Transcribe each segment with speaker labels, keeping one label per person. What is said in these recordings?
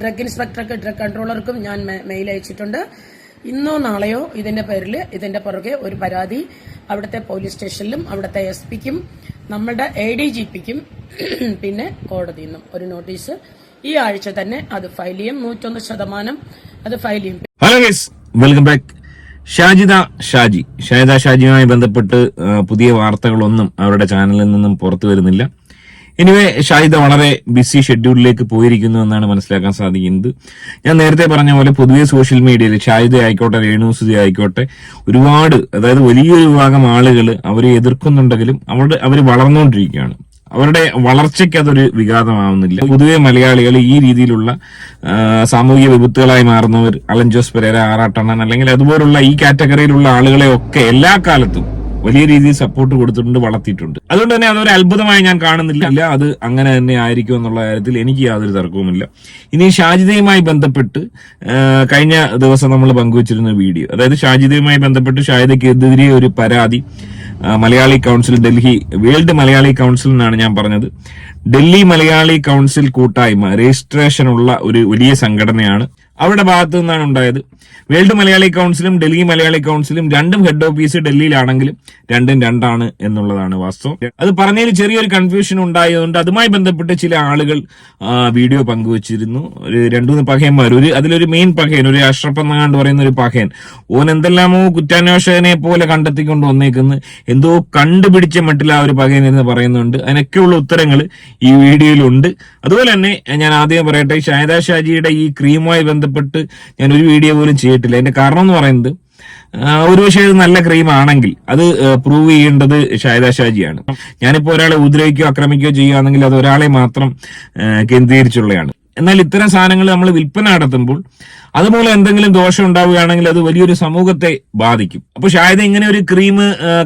Speaker 1: Drug ഇൻസ്പെക്ടർക്ക് drug കൺട്രോളർക്കും ഞാൻ mail അയച്ചിട്ടുണ്ട്. ഇന്നോ നാളെയോ ഇതിന്റെ പേരിൽ ഇതിന്റെ പുറകെ ഒരു പരാതി അവിടുത്തെ പോലീസ് സ്റ്റേഷനിലും അവിടുത്തെ എസ് പിക്കും നമ്മളുടെ എ ഡി ജി പിക്കും പിന്നെ കോടതിയിൽ നിന്നും ഒരു നോട്ടീസ്. ഈ ആഴ്ച തന്നെ അത് ഫയൽ ചെയ്യും. നൂറ്റൊന്ന് ശതമാനം അത് ഫയൽ ചെയ്യും.
Speaker 2: Hello guys welcome back. Shajida Shaji. Shajida ഷാജിയുമായി ബന്ധപ്പെട്ട് പുതിയ വാർത്തകളൊന്നും അവരുടെ ചാനലിൽ നിന്നും പുറത്തു വരുന്നില്ല. എനിവേ ഷാഹിദ വളരെ ബിസി ഷെഡ്യൂളിലേക്ക് പോയിരിക്കുന്നു എന്നാണ് മനസ്സിലാക്കാൻ സാധിക്കുന്നത്. ഞാൻ നേരത്തെ പറഞ്ഞ പോലെ പൊതുവെ സോഷ്യൽ മീഡിയയിൽ ഷാഹിദ ആയിക്കോട്ടെ രേണുസുതി ആയിക്കോട്ടെ ഒരുപാട് അതായത് വലിയൊരു വിഭാഗം ആളുകൾ അവരെ എതിർക്കുന്നുണ്ടെങ്കിലും അവരുടെ അവർ വളർന്നുകൊണ്ടിരിക്കുകയാണ്. അവരുടെ വളർച്ചയ്ക്ക് അതൊരു വിഘാതമാവുന്നില്ല. പൊതുവെ മലയാളികൾ ഈ രീതിയിലുള്ള സാമൂഹിക വിപത്തുകളായി മാറുന്നവർ അലൻ ജോസ് പെരേര ആറാട്ടണ്ണൻ അല്ലെങ്കിൽ അതുപോലുള്ള ഈ കാറ്റഗറിയിലുള്ള ആളുകളെ ഒക്കെ എല്ലാ കാലത്തും വലിയ രീതിയിൽ സപ്പോർട്ട് കൊടുത്തിട്ടുണ്ട് വളർത്തിയിട്ടുണ്ട്. അതുകൊണ്ട് തന്നെ അതൊരു അത്ഭുതമായി ഞാൻ കാണുന്നില്ല. അത് അങ്ങനെ തന്നെ ആയിരിക്കും എന്നുള്ള കാര്യത്തിൽ എനിക്ക് യാതൊരു തർക്കവുമില്ല. ഇനി ഷാജിദയുമായി ബന്ധപ്പെട്ട് കഴിഞ്ഞ ദിവസം നമ്മൾ പങ്കുവച്ചിരുന്ന വീഡിയോ അതായത് ഷാജിദയുമായി ബന്ധപ്പെട്ട് ഷാജിദയ്ക്കെതിരെ ഒരു പരാതി Malayali council Delhi world Malayali council എന്നാണ് ഞാൻ പറഞ്ഞത്. ഡൽഹി മലയാളി കൗൺസിൽ കൂട്ടായ്മ രജിസ്ട്രേഷനുള്ള ഒരു വലിയ സംഘടനയാണ് അവരുടെ ഭാഗത്തു നിന്നാണ് ഉണ്ടായത്. വേൾഡ് മലയാളി കൗൺസിലും ഡൽഹി മലയാളി കൗൺസിലും രണ്ടും ഹെഡ് ഓഫീസ് ഡൽഹിയിലാണെങ്കിലും രണ്ടും രണ്ടാണ് എന്നുള്ളതാണ് വാസ്തവം. അത് പറഞ്ഞതിൽ ചെറിയൊരു കൺഫ്യൂഷൻ ഉണ്ടായതുകൊണ്ട് അതുമായി ബന്ധപ്പെട്ട് ചില ആളുകൾ വീഡിയോ പങ്കുവച്ചിരുന്നു. ഒരു രണ്ടു മൂന്ന് പകയന്മാർ ഒരു അതിലൊരു മെയിൻ പഹയൻ ഒരു അഷ്റഫ് പറയുന്ന ഒരു പഹയൻ. ഓൻ എന്തെല്ലാമോ കുറ്റാന്വേഷകനെ പോലെ കണ്ടെത്തിക്കൊണ്ട് വന്നേക്കുന്നു. എന്തോ കണ്ടുപിടിച്ച മട്ടിൽ ആ ഒരു പകയൻ എന്ന് പറയുന്നുണ്ട്. അതിനൊക്കെയുള്ള ഉത്തരങ്ങൾ ഈ വീഡിയോയിലുണ്ട് അതുപോലെ തന്നെ ഞാൻ ആദ്യം പറയട്ടെ ഷാജിയുടെ ഈ ക്രീമുമായി ബന്ധപ്പെട്ട് ഞാൻ ഒരു വീഡിയോ പോലും ചെയ്തിട്ടില്ല. അതിന്റെ കാരണം എന്ന് പറയുന്നത് ഒരു ഒരുപക്ഷെ ഇത് നല്ല ക്രീം ആണെങ്കിൽ അത് പ്രൂവ് ചെയ്യേണ്ടത് ഷായദ ഷാജിയാണ്. ഞാനിപ്പോ ഒരാളെ ഉപദ്രവിക്കുകയോ ആക്രമിക്കുകയോ ചെയ്യുകയാണെങ്കിൽ അത് ഒരാളെ മാത്രം കേന്ദ്രീകരിച്ചുള്ളതാണ്. എന്നാൽ ഇത്തരം സാധനങ്ങൾ നമ്മൾ വിൽപ്പന നടത്തുമ്പോൾ അതുപോലെ എന്തെങ്കിലും ദോഷം ഉണ്ടാവുകയാണെങ്കിൽ അത് വലിയൊരു സമൂഹത്തെ ബാധിക്കും. അപ്പോൾ ഷായത് ഇങ്ങനെ ഒരു ക്രീം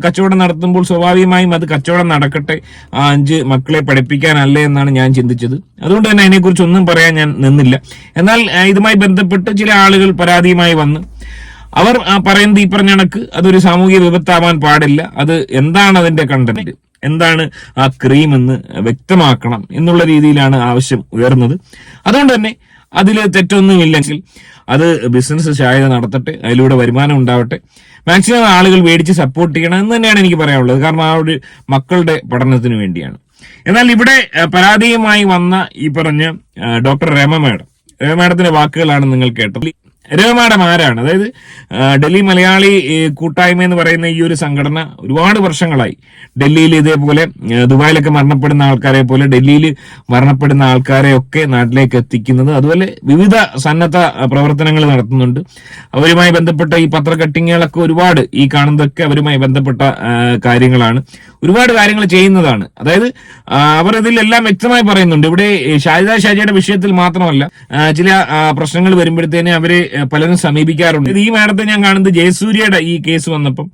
Speaker 2: കച്ചവടം നടത്തുമ്പോൾ സ്വാഭാവികമായും അത് കച്ചവടം നടക്കട്ടെ ആ അഞ്ച് മക്കളെ പഠിപ്പിക്കാനല്ലേ എന്നാണ് ഞാൻ ചിന്തിച്ചത്. അതുകൊണ്ട് തന്നെ അതിനെക്കുറിച്ച് ഒന്നും പറയാൻ ഞാൻ നിന്നില്ല. എന്നാൽ ഇതുമായി ബന്ധപ്പെട്ട് ചില ആളുകൾ പരാതിയുമായി വന്ന് അവർ പറയുന്നത് ഈ പറഞ്ഞ കണക്ക് അതൊരു സാമൂഹിക വിപത്താവാൻ പാടില്ല. അത് എന്താണ് അതിന്റെ കണ്ടന്റ് എന്താണ് ആ ക്രീം എന്ന് വ്യക്തമാക്കണം എന്നുള്ള രീതിയിലാണ് ആവശ്യം ഉയർന്നത്. അതുകൊണ്ട് തന്നെ അതിൽ തെറ്റൊന്നുമില്ലെങ്കിൽ അത് ബിസിനസ് ശായത നടത്തട്ടെ അതിലൂടെ വരുമാനം ഉണ്ടാവട്ടെ. മാക്സിമം ആളുകൾ മേടിച്ച് സപ്പോർട്ട് ചെയ്യണം എന്ന് തന്നെയാണ് എനിക്ക് പറയാനുള്ളത്. കാരണം ആ ഒരു മക്കളുടെ പഠനത്തിന് വേണ്ടിയാണ്. എന്നാൽ ഇവിടെ പരാതിയുമായി വന്ന ഈ പറഞ്ഞ ഡോക്ടർ രമ മാഡം. രമ മാഡത്തിന്റെ വാക്കുകളാണ് നിങ്ങൾ കേട്ടത്. രമ ആരാണ്? അതായത് ഡൽഹി മലയാളി കൂട്ടായ്മ എന്ന് പറയുന്ന ഈ ഒരു സംഘടന ഒരുപാട് വർഷങ്ങളായി. ഡൽഹിയിൽ ഇതേപോലെ ദുബായിലൊക്കെ മരണപ്പെടുന്ന ആൾക്കാരെ പോലെ ഡൽഹിയിൽ മരണപ്പെടുന്ന ആൾക്കാരെയൊക്കെ നാട്ടിലേക്ക് എത്തിക്കുന്നത് അതുപോലെ വിവിധ സന്നദ്ധ പ്രവർത്തനങ്ങൾ നടത്തുന്നുണ്ട്. അവരുമായി ബന്ധപ്പെട്ട ഈ പത്ര കട്ടിങ്ങുകളൊക്കെ ഒരുപാട് ഈ കാണുന്നതൊക്കെ അവരുമായി ബന്ധപ്പെട്ട കാര്യങ്ങളാണ്. ഒരുപാട് കാര്യങ്ങൾ ചെയ്യുന്നതാണ്. അതായത് അവർ ഇതിലെല്ലാം വ്യക്തമായി പറയുന്നുണ്ട്. ഇവിടെ ഷാജിദാ ഷാജിയുടെ വിഷയത്തിൽ മാത്രമല്ല ചില പ്രശ്നങ്ങൾ വരുമ്പോഴത്തേനെ അവരെ പലരും സമീപിക്കാറുണ്ട്. ഈ മാഡത്തെ ഞാൻ കാണുന്നത് ജയസൂര്യയുടെ ഈ കേസ് വന്നപ്പം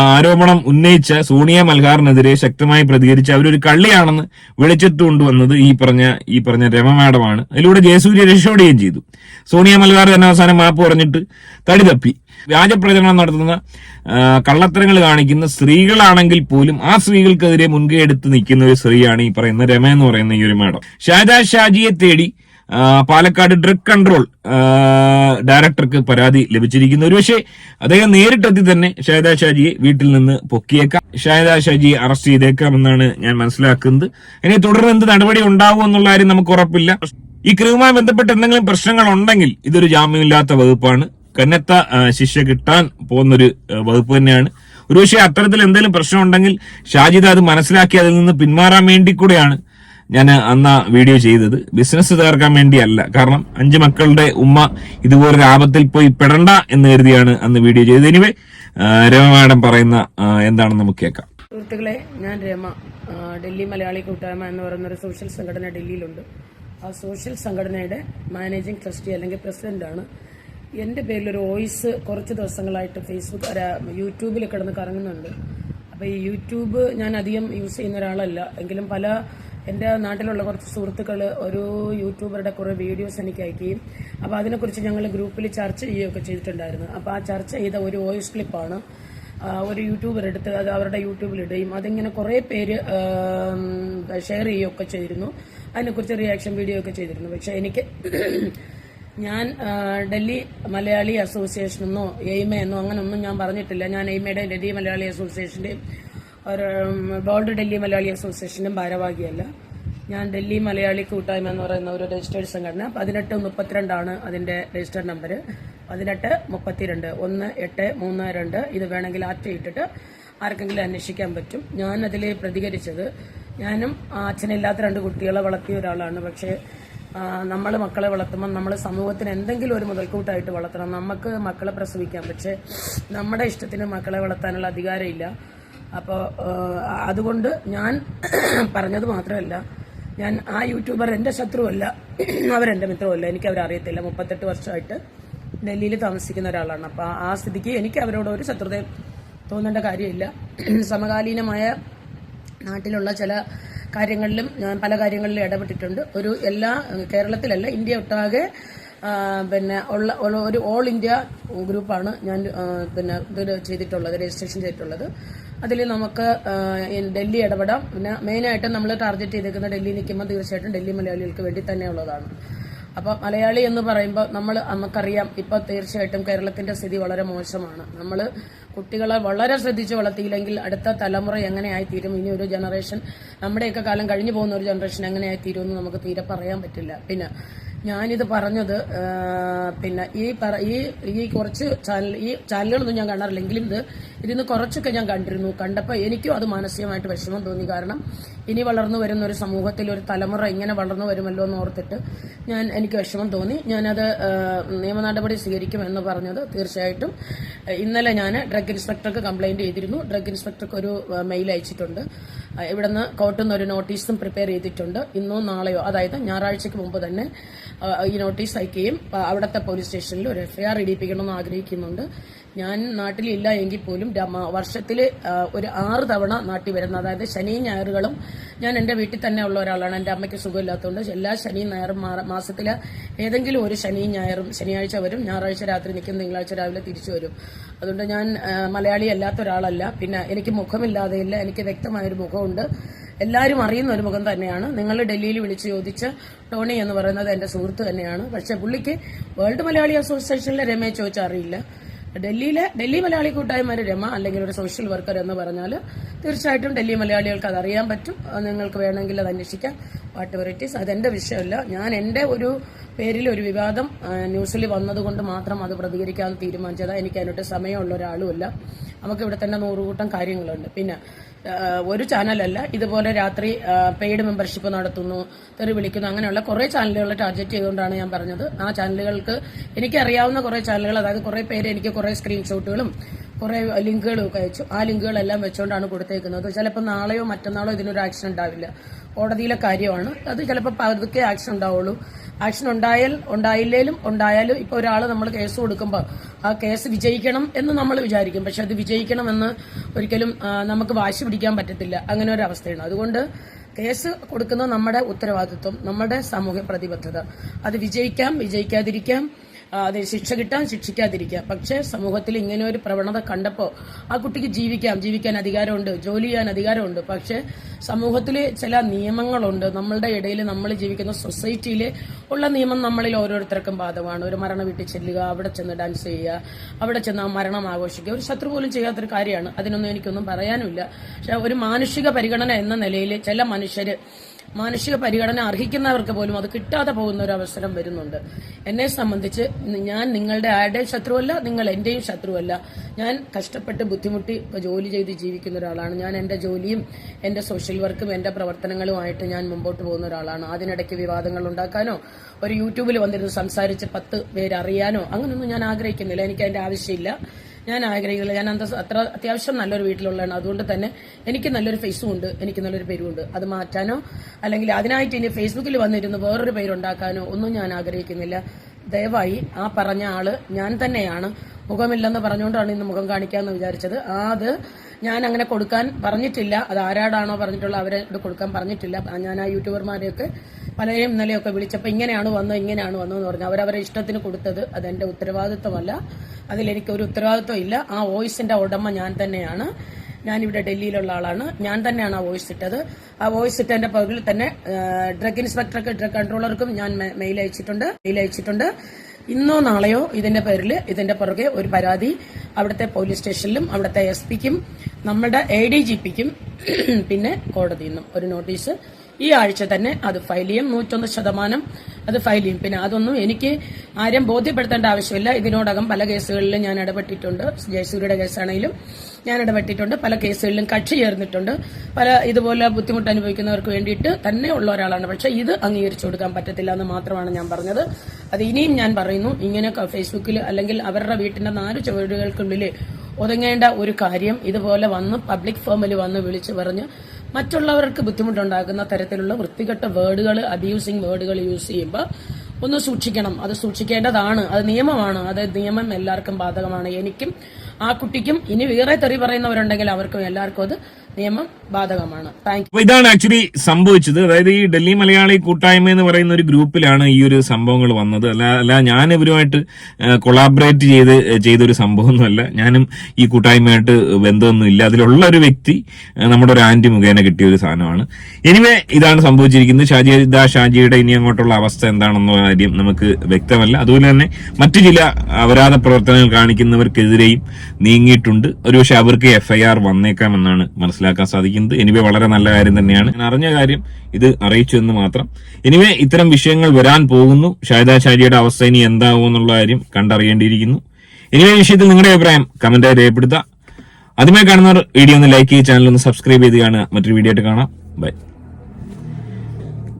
Speaker 2: ആരോപണം ഉന്നയിച്ച സോണിയ മൽഹാറിനെതിരെ ശക്തമായി പ്രതികരിച്ച് അവരൊരു കള്ളിയാണെന്ന് വിളിച്ചിട്ട് കൊണ്ടുവന്നത് ഈ പറഞ്ഞ ഈ പറഞ്ഞ രമ മാഡമാണ്. അതിലൂടെ ജയസൂര്യ രക്ഷപ്പെടുകയും ചെയ്തു. സോണിയ മൽഹാർ തന്നെ അവസാനം മാപ്പ് പറഞ്ഞിട്ട് തടി തപ്പി വ്യാജപ്രചരണം നടത്തുന്ന കള്ളത്തരങ്ങൾ കാണിക്കുന്ന സ്ത്രീകളാണെങ്കിൽ പോലും ആ സ്ത്രീകൾക്കെതിരെ മുൻകൈ എടുത്ത് നിൽക്കുന്ന ഒരു സ്ത്രീയാണ് ഈ പറയുന്ന രമ എന്ന് പറയുന്ന ഈ ഒരു മാഡം. ഷാജാ ഷാജിയെ തേടി പാലക്കാട് ഡ്രഗ് കൺട്രോൾ ഡയറക്ടർക്ക് പരാതി ലഭിച്ചിരിക്കുന്നു. ഒരുപക്ഷെ അദ്ദേഹം നേരിട്ടെത്തി തന്നെ ഷാഹിദ ഷാജിയെ വീട്ടിൽ നിന്ന് പൊക്കിയേക്കാം. ഷാഹിദ ഷാജിയെ അറസ്റ്റ് ചെയ്തേക്കാം എന്നാണ് ഞാൻ മനസ്സിലാക്കുന്നത്. ഇനി തുടർന്ന് എന്ത് നടപടി ഉണ്ടാവും എന്നുള്ള കാര്യം നമുക്ക് ഉറപ്പില്ല. ഈ ക്രിവുമായി ബന്ധപ്പെട്ട് എന്തെങ്കിലും പ്രശ്നങ്ങൾ ഉണ്ടെങ്കിൽ ഇതൊരു ജാമ്യമില്ലാത്ത വകുപ്പാണ്. കന്നത്ത ശിക്ഷ കിട്ടാൻ പോകുന്നൊരു വകുപ്പ് തന്നെയാണ്. ഒരുപക്ഷെ അത്തരത്തിൽ എന്തെങ്കിലും പ്രശ്നം ഉണ്ടെങ്കിൽ ഷാജിദ അത് മനസ്സിലാക്കി അതിൽ നിന്ന് പിന്മാറാൻ വേണ്ടി കൂടെയാണ്. ഞാൻ അന്ന് വീഡിയോ ചെയ്തത്. ബിസിനസ് തീർക്കാൻ വേണ്ടിയല്ല. കാരണം അഞ്ച് മക്കളുടെ ഉമ്മ ഇതുപോലെ ആപത്തിൽ പോയി പെടണ്ട എന്ന് കരുതിയാണ് അന്ന് വീഡിയോ ചെയ്തത്. എനിവേ രമ മാഡം പറയുന്ന എന്താണെന്ന് നമുക്ക് കേൾക്കാം.
Speaker 1: സുഹൃത്തുക്കളെ ഞാൻ രമ. ഡൽഹി മലയാളി കൂട്ടായ്മ എന്ന് പറയുന്ന ഒരു സോഷ്യൽ സംഘടന ഡൽഹിയിലുണ്ട്. ആ സോഷ്യൽ സംഘടനയുടെ മാനേജിംഗ് ട്രസ്റ്റി അല്ലെങ്കിൽ പ്രസിഡന്റാണ് എന്റെ പേരിൽ ഒരു വോയിസ് കുറച്ച് ദിവസങ്ങളായിട്ട് ഫേസ്ബുക്ക് യൂട്യൂബിൽ കിടന്ന് കറങ്ങുന്നുണ്ട്. അപ്പോൾ ഈ യൂട്യൂബ് ഞാൻ അധികം യൂസ് ചെയ്യുന്ന ഒരാളല്ല. എങ്കിലും പല എന്റെ നാട്ടിലുള്ള കുറച്ച് സുഹൃത്തുക്കൾ ഒരു യൂട്യൂബറുടെ കുറേ വീഡിയോസ് എനിക്ക് അയക്കുകയും അപ്പോൾ അതിനെക്കുറിച്ച് ഞങ്ങൾ ഗ്രൂപ്പിൽ ചർച്ച ചെയ്യുകയൊക്കെ ചെയ്തിട്ടുണ്ടായിരുന്നു. അപ്പോൾ ആ ചർച്ച ചെയ്ത ഒരു വോയിസ് ക്ലിപ്പാണ്. ഒരു യൂട്യൂബർ എടുത്ത് അത് അവരുടെ യൂട്യൂബിൽ ഇടുകയും അതിങ്ങനെ കുറേ പേര് ഷെയർ ചെയ്യുകയൊക്കെ ചെയ്തിരുന്നു. അതിനെക്കുറിച്ച് റിയാക്ഷൻ വീഡിയോ ഒക്കെ ചെയ്തിരുന്നു. പക്ഷെ എനിക്ക് ഞാൻ ഡൽഹി മലയാളി അസോസിയേഷൻ എന്നോ എയ്മ എന്നോ അങ്ങനെയൊന്നും ഞാൻ പറഞ്ഞിട്ടില്ല. ഞാൻ എയ്മയുടെ ഡൽഹി മലയാളി അസോസിയേഷന്റെയും ഒരു വേൾഡ് ഡൽഹി മലയാളി അസോസിയേഷനും ഭാരവാഹിയല്ല. ഞാൻ ഡൽഹി മലയാളി കൂട്ടായ്മ എന്ന് പറയുന്ന ഒരു രജിസ്റ്റേർഡ് സംഘടന. പതിനെട്ട് മുപ്പത്തിരണ്ടാണ് അതിന്റെ രജിസ്റ്റർ നമ്പർ പതിനെട്ട് മുപ്പത്തിരണ്ട് ഒന്ന് എട്ട് മൂന്ന് രണ്ട് ഇത് വേണമെങ്കിൽ ആറ്റ് ഇട്ടിട്ട് ആർക്കെങ്കിലും അന്വേഷിക്കാൻ പറ്റും. ഞാൻ അതിൽ പ്രതികരിച്ചത് ഞാനും അച്ഛനില്ലാത്ത രണ്ട് കുട്ടികളെ വളർത്തിയ ഒരാളാണ്. പക്ഷേ നമ്മൾ മക്കളെ വളർത്തുമ്പോൾ നമ്മൾ സമൂഹത്തിന് എന്തെങ്കിലും ഒരു മുതൽക്കൂട്ടായിട്ട് വളർത്തണം. നമുക്ക് മക്കളെ പ്രസവിക്കാം. പക്ഷേ നമ്മുടെ ഇഷ്ടത്തിന് മക്കളെ വളർത്താനുള്ള അധികാരമില്ല. അപ്പോൾ അതുകൊണ്ട് ഞാൻ പറഞ്ഞത് മാത്രമല്ല ഞാൻ ആ യൂട്യൂബർ എന്റെ ശത്രുവല്ല അവരെന്റെ മിത്രമല്ല എനിക്ക് അവരറിയത്തില്ല മുപ്പത്തെട്ട് വർഷമായിട്ട് ഡൽഹിയിൽ താമസിക്കുന്ന ഒരാളാണ്. അപ്പോൾ ആ സ്ഥിതിക്ക് എനിക്ക് അവരോട് ഒരു ശത്രുതയും തോന്നേണ്ട കാര്യമില്ല. സമകാലീനമായ നാട്ടിലുള്ള ചില കാര്യങ്ങളിലും ഞാൻ പല കാര്യങ്ങളിലും ഇടപെട്ടിട്ടുണ്ട്. ഒരു എല്ലാ കേരളത്തിലല്ല ഇന്ത്യ ഒട്ടാകെ പിന്നെ ഉള്ള ഒരു ഓൾ ഇന്ത്യ ഗ്രൂപ്പാണ് ഞാൻ പിന്നെ ഇത് ചെയ്തിട്ടുള്ളത് രജിസ്ട്രേഷൻ ചെയ്തിട്ടുള്ളത്. അതിൽ നമുക്ക് ഡൽഹി ഇടപെടാം. പിന്നെ മെയിനായിട്ട് നമ്മൾ ടാർഗറ്റ് ചെയ്തേക്കുന്ന ഡൽഹി നിൽക്കുമ്പോൾ തീർച്ചയായിട്ടും ഡൽഹി മലയാളികൾക്ക് വേണ്ടി തന്നെയുള്ളതാണ് അപ്പം മലയാളി എന്ന് പറയുമ്പോൾ നമ്മൾ നമുക്കറിയാം ഇപ്പോൾ തീർച്ചയായിട്ടും കേരളത്തിന്റെ സ്ഥിതി വളരെ മോശമാണ്. നമ്മൾ കുട്ടികളെ വളരെ ശ്രദ്ധിച്ച് വളർത്തിയില്ലെങ്കിൽ അടുത്ത തലമുറ എങ്ങനെയായി തീരും ഇനി ഒരു ജനറേഷൻ നമ്മുടെയൊക്കെ കാലം കഴിഞ്ഞു പോകുന്ന ഒരു ജനറേഷൻ എങ്ങനെയായി തീരും എന്ന് നമുക്ക് തീരെ പറയാൻ പറ്റില്ല. പിന്നെ ഞാനിത് പറഞ്ഞത് പിന്നെ ഈ പറ ഈ കുറച്ച് ചാനൽ ഈ ചാനലുകളൊന്നും ഞാൻ കാണാറില്ല. എങ്കിലും ഇത് ഇതിന്ന് കുറച്ചൊക്കെ ഞാൻ കണ്ടിരുന്നു. കണ്ടപ്പോൾ എനിക്കും അത് മാനസികമായിട്ട് വിഷമം തോന്നി. കാരണം ഇനി വളർന്നു വരുന്ന ഒരു സമൂഹത്തിൽ ഒരു തലമുറ ഇങ്ങനെ വളർന്നു വരുമല്ലോ എന്ന് ഓർത്തിട്ട് ഞാൻ എനിക്ക് വിഷമം തോന്നി. ഞാനത് നിയമ നടപടി സ്വീകരിക്കുമെന്ന് പറഞ്ഞത് തീർച്ചയായിട്ടും. ഇന്നലെ ഞാൻ ഡ്രഗ് ഇൻസ്പെക്ടർക്ക് കംപ്ലൈന്റ് ചെയ്തിരുന്നു. ഡ്രഗ് ഇൻസ്പെക്ടർക്ക് ഒരു മെയിൽ അയച്ചിട്ടുണ്ട്. ഇവിടുന്ന് കോർട്ടിൽ നിന്ന് ഒരു നോട്ടീസും പ്രിപ്പയർ ചെയ്തിട്ടുണ്ട്. ഇന്നോ നാളെയോ അതായത് ഞായറാഴ്ചക്ക് മുമ്പ് തന്നെ ഈ നോട്ടീസ് അയക്കുകയും അവിടുത്തെ പോലീസ് സ്റ്റേഷനിൽ ഒരു എഫ്ഐആർ ഇടിപ്പിക്കണമെന്ന് ആഗ്രഹിക്കുന്നുണ്ട്. ഞാൻ നാട്ടിലില്ല എങ്കിൽ പോലും വർഷത്തിൽ ഒരു ആറ് തവണ നാട്ടിൽ വരുന്ന അതായത് ശനി ഞായറുകളും ഞാൻ എന്റെ വീട്ടിൽ തന്നെ ഉള്ള ഒരാളാണ്. എന്റെ അമ്മയ്ക്ക് സുഖമില്ലാത്തതുകൊണ്ട് എല്ലാ ശനി ഞായറും മാസത്തിൽ ഏതെങ്കിലും ഒരു ശനി ഞായറും ശനിയാഴ്ച വരും. ഞായറാഴ്ച രാത്രി നിൽക്കും. തിങ്കളാഴ്ച രാവിലെ തിരിച്ചു വരും. അതുകൊണ്ട് ഞാൻ മലയാളി അല്ലാത്ത ഒരാളല്ല. പിന്നെ എനിക്ക് മുഖമില്ലാതെയില്ല എനിക്ക് വ്യക്തമായൊരു മുഖമുണ്ട്. എല്ലാവരും അറിയുന്ന ഒരു മുഖം തന്നെയാണ്. നിങ്ങൾ ഡൽഹിയിൽ വിളിച്ച് ചോദിച്ച ടോണി എന്ന് പറയുന്നത് എന്റെ സുഹൃത്ത് തന്നെയാണ്. പക്ഷേ പുള്ളിക്ക് വേൾഡ് മലയാളി അസോസിയേഷനിലെ രമയെ ചോദിച്ചാൽ അറിയില്ല. ഡൽഹിയിലെ ഡൽഹി മലയാളി കൂട്ടായ്മ രമ അല്ലെങ്കിൽ ഒരു സോഷ്യൽ വർക്കർ എന്ന് പറഞ്ഞാൽ തീർച്ചയായിട്ടും ഡൽഹി മലയാളികൾക്ക് അത് അറിയാൻ പറ്റും നിങ്ങൾക്ക് വേണമെങ്കിൽ അത് അന്വേഷിക്കാം. വാട്ട് വെറൈറ്റീസ് അതെന്റെ വിഷയമല്ല. ഞാൻ എന്റെ ഒരു പേരിൽ ഒരു വിവാദം ന്യൂസിൽ വന്നതുകൊണ്ട് മാത്രം അത് പ്രതികരിക്കാൻ തീരുമാനിച്ചതാ. എനിക്ക് അതിനൊട്ട് സമയമുള്ള ഒരാളുമല്ല നമുക്ക് ഇവിടെ തന്നെ നൂറുകൂട്ടം കാര്യങ്ങളുണ്ട്. പിന്നെ ഒരു ചാനലല്ല. ഇതുപോലെ രാത്രി പെയ്ഡ് മെമ്പർഷിപ്പ് നടത്തുന്നു തെറി വിളിക്കുന്നു അങ്ങനെയുള്ള കുറേ ചാനലുകൾ ടാർഗറ്റ് ചെയ്തുകൊണ്ടാണ് ഞാൻ പറഞ്ഞത്. ആ ചാനലുകൾക്ക് എനിക്കറിയാവുന്ന കുറേ ചാനലുകൾ അതായത് കുറേ പേര് എനിക്ക് കുറേ സ്ക്രീൻഷോട്ടുകളും കുറേ ലിങ്കുകളും ഒക്കെ അയച്ചു. ആ ലിങ്കുകളെല്ലാം വെച്ചുകൊണ്ടാണ് കൊടുത്തേക്കുന്നത്. ചിലപ്പോൾ നാളെയോ മറ്റന്നാളോ ഇതിനൊരു ആക്ഷൻ ഉണ്ടാവില്ല. കോടതിയിലെ കാര്യമാണ്. അത് ചിലപ്പോൾ പതുക്കെ ആക്ഷൻ ഉണ്ടാവുള്ളൂ. ആക്ഷൻ ഉണ്ടായാൽ ഉണ്ടായില്ലേലും ഉണ്ടായാലും ഇപ്പോൾ ഒരാൾ നമ്മൾ കേസ് കൊടുക്കുമ്പോൾ ആ കേസ് വിജയിക്കണം എന്ന് നമ്മൾ വിചാരിക്കും. പക്ഷെ അത് വിജയിക്കണമെന്ന് ഒരിക്കലും നമുക്ക് വാശി പിടിക്കാൻ പറ്റത്തില്ല. അങ്ങനെ ഒരു അവസ്ഥയാണ്. അതുകൊണ്ട് കേസ് കൊടുക്കുന്ന നമ്മുടെ ഉത്തരവാദിത്വം നമ്മുടെ സാമൂഹ്യ പ്രതിബദ്ധത. അത് വിജയിക്കാം വിജയിക്കാതിരിക്കാം. ആ, അത് ശിക്ഷ കിട്ടാം ശിക്ഷിക്കാതിരിക്കാം പക്ഷേ സമൂഹത്തിൽ ഇങ്ങനെ ഒരു പ്രവണത കണ്ടപ്പോൾ ആ കുട്ടിക്ക് ജീവിക്കാം ജീവിക്കാൻ അധികാരമുണ്ട് ജോലി ചെയ്യാൻ അധികാരമുണ്ട്. പക്ഷേ സമൂഹത്തിൽ ചില നിയമങ്ങളുണ്ട്. നമ്മളുടെ ഇടയിൽ നമ്മൾ ജീവിക്കുന്ന സൊസൈറ്റിയിൽ ഉള്ള നിയമം നമ്മളിൽ ഓരോരുത്തർക്കും ബാധകമാണ്. ഒരു മരണ വീട്ടിൽ ചെല്ലുക അവിടെ ചെന്ന് ഡാൻസ് ചെയ്യുക അവിടെ ചെന്ന് മരണം ആഘോഷിക്കുക. ഒരു ശത്രു പോലും ചെയ്യാത്തൊരു കാര്യമാണ്. അതിനൊന്നും എനിക്കൊന്നും പറയാനുമില്ല. പക്ഷെ ഒരു മാനുഷിക പരിഗണന എന്ന നിലയിൽ ചില മനുഷ്യര് മാനുഷിക പരിഗണന അർഹിക്കുന്നവർക്ക് പോലും അത് കിട്ടാതെ പോകുന്ന ഒരു അവസരം വരുന്നുണ്ട്. എന്നെ സംബന്ധിച്ച് ഞാൻ നിങ്ങളുടെ ആരുടെയും ശത്രുവല്ല നിങ്ങൾ എന്റെയും ശത്രുവല്ല. ഞാൻ കഷ്ടപ്പെട്ട് ബുദ്ധിമുട്ടി ജോലി ചെയ്ത് ജീവിക്കുന്ന ഒരാളാണ്. ഞാൻ എന്റെ ജോലിയും എന്റെ സോഷ്യൽ വർക്കും എന്റെ പ്രവർത്തനങ്ങളുമായിട്ട് ഞാൻ മുമ്പോട്ട് പോകുന്ന ഒരാളാണ്. അതിനിടയ്ക്ക് വിവാദങ്ങൾ ഉണ്ടാക്കാനോ ഒരു യൂട്യൂബിൽ വന്നിരുന്ന് സംസാരിച്ച് പത്ത് പേരറിയാനോ അങ്ങനൊന്നും ഞാൻ ആഗ്രഹിക്കുന്നില്ല. എനിക്ക് അതിന്റെ ആവശ്യമില്ല. ഞാൻ ആഗ്രഹിക്കില്ല ഞാൻ അന്ത അത്ര അത്യാവശ്യം നല്ലൊരു വീട്ടിലുള്ളതാണ്. അതുകൊണ്ട് തന്നെ എനിക്ക് നല്ലൊരു ഫേസും ഉണ്ട്. എനിക്ക് നല്ലൊരു പേരുമുണ്ട് അത് മാറ്റാനോ അല്ലെങ്കിൽ അതിനായിട്ട് ഇനി ഫേസ്ബുക്കിൽ വന്നിരുന്ന് വേറൊരു പേരുണ്ടാക്കാനോ ഒന്നും ഞാൻ ആഗ്രഹിക്കുന്നില്ല. ദയവായി ആ പറഞ്ഞ ആൾ ഞാൻ തന്നെയാണ്. മുഖമില്ലെന്ന് പറഞ്ഞുകൊണ്ടാണ് ഇന്ന് മുഖം കാണിക്കാമെന്ന് വിചാരിച്ചത്. അത് ഞാൻ അങ്ങനെ കൊടുക്കാൻ പറഞ്ഞിട്ടില്ല. അത് ആരാടാണോ പറഞ്ഞിട്ടുള്ള അവരെ കൊടുക്കാൻ പറഞ്ഞിട്ടില്ല. ഞാൻ ആ യൂട്യൂബർമാരെയൊക്കെ പലരെയും ഇന്നലെയൊക്കെ വിളിച്ചപ്പോൾ ഇങ്ങനെയാണ് വന്നത് ഇങ്ങനെയാണ് വന്നതെന്ന് പറഞ്ഞു. അവരവരെ ഇഷ്ടത്തിന് കൊടുത്തത് അതെന്റെ ഉത്തരവാദിത്വമല്ല. അതിലെനിക്ക് ഒരു ഉത്തരവാദിത്വം ഇല്ല. ആ വോയിസിന്റെ ഉടമ ഞാൻ തന്നെയാണ്. ഞാനിവിടെ ഡൽഹിയിലുള്ള ആളാണ്. ഞാൻ തന്നെയാണ് ആ വോയിസ് ഇട്ടത്. ആ വോയിസ് ഇട്ടതിന്റെ പുറകിൽ തന്നെ ഡ്രഗ് ഇൻസ്പെക്ടർക്ക് ഡ്രഗ് കൺട്രോളർക്കും ഞാൻ മെയിൽ അയച്ചിട്ടുണ്ട്. മെയിൽ അയച്ചിട്ടുണ്ട്. ഇന്നോ നാളെയോ ഇതിന്റെ പേരിൽ ഇതിന്റെ പുറകെ ഒരു പരാതി അവിടുത്തെ പോലീസ് സ്റ്റേഷനിലും അവിടുത്തെ എസ് പിക്കും നമ്മുടെ എ ഡി ജി പിക്കും പിന്നെ കോടതിയിൽ നിന്നും ഒരു നോട്ടീസ് ഈ ആഴ്ച തന്നെ അത് ഫയൽ ചെയ്യും. നൂറ്റൊന്ന് ശതമാനം അത് ഫയൽ ചെയ്യും. പിന്നെ അതൊന്നും എനിക്ക് ആരും ബോധ്യപ്പെടുത്തേണ്ട ആവശ്യമില്ല. ഇതിനോടകം പല കേസുകളിലും ഞാൻ ഇടപെട്ടിട്ടുണ്ട്. ജയസൂര്യയുടെ കേസാണെങ്കിലും ഞാൻ ഇടപെട്ടിട്ടുണ്ട്. പല കേസുകളിലും കക്ഷി ചേർന്നിട്ടുണ്ട്. പല ഇതുപോലെ ബുദ്ധിമുട്ട് അനുഭവിക്കുന്നവർക്ക് വേണ്ടിയിട്ട് തന്നെ ഉള്ള ഒരാളാണ്. പക്ഷെ ഇത് അംഗീകരിച്ചു കൊടുക്കാൻ പറ്റത്തില്ല എന്ന് മാത്രമാണ് ഞാൻ പറഞ്ഞത്. അത് ഇനിയും ഞാൻ പറയുന്നു. ഇങ്ങനെ ഫേസ്ബുക്കിൽ അല്ലെങ്കിൽ അവരുടെ വീട്ടിന്റെ നാല് ചുവടുകൾക്കുള്ളിൽ ഒതുങ്ങേണ്ട ഒരു കാര്യം ഇതുപോലെ വന്ന് പബ്ലിക് ഫോമിൽ വന്ന് വിളിച്ചു പറഞ്ഞ് മറ്റുള്ളവർക്ക് ബുദ്ധിമുട്ടുണ്ടാക്കുന്ന തരത്തിലുള്ള വൃത്തികെട്ട വേർഡുകൾ അബ്യൂസിങ് വേർഡുകൾ യൂസ് ചെയ്യുമ്പോൾ ഒന്ന് സൂക്ഷിക്കണം. അത് സൂക്ഷിക്കേണ്ടതാണ്. അത് നിയമമാണ്. അത് നിയമം എല്ലാവർക്കും ബാധകമാണ്. എനിക്കും ആ കുട്ടിക്കും ഇനി വേറെ തെറി പറയുന്നവരുണ്ടെങ്കിൽ അവർക്കും എല്ലാവർക്കും അത് നിയമം ബാധകമാണ്.
Speaker 2: ഇതാണ് ആക്ച്വലി സംഭവിച്ചത്. അതായത് ഈ ഡൽഹി മലയാളി കൂട്ടായ്മ എന്ന് പറയുന്ന ഒരു ഗ്രൂപ്പിലാണ് ഈ ഒരു സംഭവങ്ങൾ വന്നത്. അല്ല അല്ല ഞാൻ ഇവരുമായിട്ട് കൊളാബറേറ്റ് ചെയ്ത് ചെയ്തൊരു സംഭവമൊന്നുമല്ല. ഞാനും ഈ കൂട്ടായ്മയായിട്ട് ബന്ധമൊന്നും ഇല്ല അതിലുള്ള ഒരു വ്യക്തി നമ്മുടെ ഒരു ആന്റി മുഖേന കിട്ടിയ ഒരു സാധനമാണ്. എനിവേ ഇതാണ് സംഭവിച്ചിരിക്കുന്നത്. ഷാജി ദാ ഷാജിയുടെ ഇനി അങ്ങോട്ടുള്ള അവസ്ഥ എന്താണെന്ന കാര്യം നമുക്ക് വ്യക്തമല്ല. അതുപോലെ തന്നെ മറ്റു ചില അപരാധ പ്രവർത്തനങ്ങൾ കാണിക്കുന്നവർക്കെതിരെയും നീങ്ങിയിട്ടുണ്ട്. ഒരുപക്ഷെ അവർക്ക് എഫ്ഐആർ വന്നേക്കാമെന്നാണ് മനസ്സിലാക്കാൻ സാധിക്കുന്നത്. എനിവേ വളരെ നല്ല കാര്യം തന്നെയാണ്. ഞാൻ അറിഞ്ഞ കാര്യം ഇത് അറിയിച്ചു എന്ന് മാത്രം. എനിവേ ഇത്തരം വിഷയങ്ങൾ വരാൻ പോകുന്നു. ഷാഹിദ ഷാജിയുടെ അവസ്ഥ ഇനി എന്താകും എന്നുള്ള കാര്യം കണ്ടറിയേണ്ടിയിരിക്കുന്നു. എനിവേ വിഷയത്തിൽ നിങ്ങളുടെ അഭിപ്രായം കമന്റായി രേഖപ്പെടുത്തുക. ആദ്യമായി കാണുന്നവർ വീഡിയോ ഒന്ന് ലൈക്ക് ചെയ്ത് ചാനൽ ഒന്ന് സബ്സ്ക്രൈബ് ചെയ്ത് കാണുക. മറ്റൊരു വീഡിയോ ആയിട്ട് കാണാം. ബൈ